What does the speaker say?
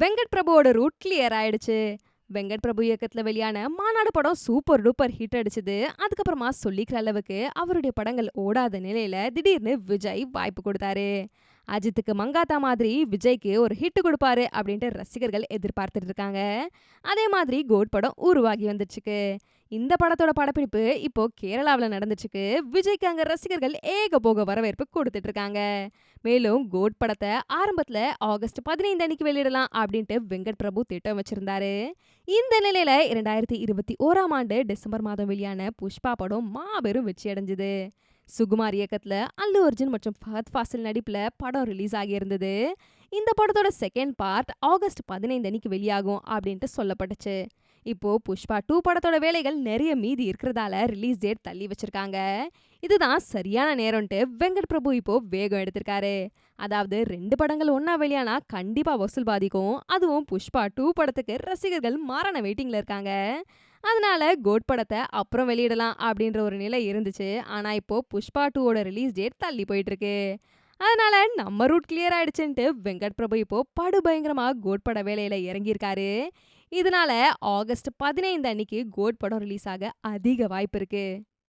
Venkat பிரபுவோட route clear ஆயிடுச்சு. வெங்கட் பிரபு இயக்கத்துல வெளியான மாநாடு படம் சூப்பர் டூப்பர் ஹிட் அடிச்சது. அதுக்கப்புறமா சொல்லிக்கிற அளவுக்கு அவருடைய படங்கள் ஓடாத நிலையில திடீர்னு விஜய் வாய்ப்பு கொடுத்தாரு. அஜித்துக்கு மங்காத்தா மாதிரி விஜய்க்கு ஒரு ஹிட் கொடுப்பாரு அப்படின்ட்டு ரசிகர்கள் எதிர்பார்த்துட்டு இருக்காங்க. அதே மாதிரி கோட் படம் உருவாகி வந்துச்சுக்கு இந்த படத்தோட படப்பிடிப்பு இப்போ கேரளாவில் நடந்துச்சுக்கு விஜய்க்கு அங்க ரசிகர்கள் ஏக போக வரவேற்பு கொடுத்துட்டு இருக்காங்க. மேலும் கோட் படத்தை ஆரம்பத்துல ஆகஸ்ட் பதினைந்து அன்னைக்கு வெளியிடலாம் அப்படின்ட்டு வெங்கட் பிரபு திட்டம் வச்சிருந்தாரு. இந்த நிலையில இரண்டாயிரத்தி இருபத்தி ஓராம் ஆண்டு டிசம்பர் மாதம் வெளியான புஷ்பா படம் மாபெரும் வெற்றி அடைஞ்சது. சுகுமார் இயக்கத்துல அல்லு அர்ஜுன் மற்றும் ஃபஹத் ஃபாசில் நடிப்புல படம் ரிலீஸ் ஆகியிருந்தது. இந்த படத்தோட செகண்ட் பார்ட் ஆகஸ்ட் பதினைந்து அன்னைக்கு வெளியாகும் அப்படின்ட்டு சொல்லப்பட்டுச்சு. இப்போ புஷ்பா டூ படத்தோட வேலைகள் நிறைய மீதி இருக்கிறதால ரிலீஸ் டேட் தள்ளி வச்சிருக்காங்க. இதுதான் சரியான நேரம்ட்டு வெங்கட் பிரபு இப்போ வேகம் எடுத்திருக்காரு. அதாவது ரெண்டு படங்கள் ஒன்னா வெளியானா கண்டிப்பா வசூல் பாதிக்கும். அதுவும் புஷ்பா டூ படத்துக்கு ரசிகர்கள் மாறான வெயிட்டிங்ல இருக்காங்க. அதனால கோட் படத்தை அப்புறம் வெளியிடலாம் அப்படின்ற ஒரு நிலை இருந்துச்சு. ஆனா இப்போ புஷ்பா டூவோட ரிலீஸ் டேட் தள்ளி போயிட்டு இருக்கு அதனால நம்ம ரூட் கிளியர் ஆயிடுச்சுன்ட்டு வெங்கட் பிரபு இப்போ படுபயங்கரமா கோட் பட வேலையில இறங்கியிருக்காரு. இதனால ஆகஸ்ட் பதினைந்து அன்னைக்கு கோட் படம் ரிலீஸ் ஆக அதிக வாய்ப்பு இருக்குது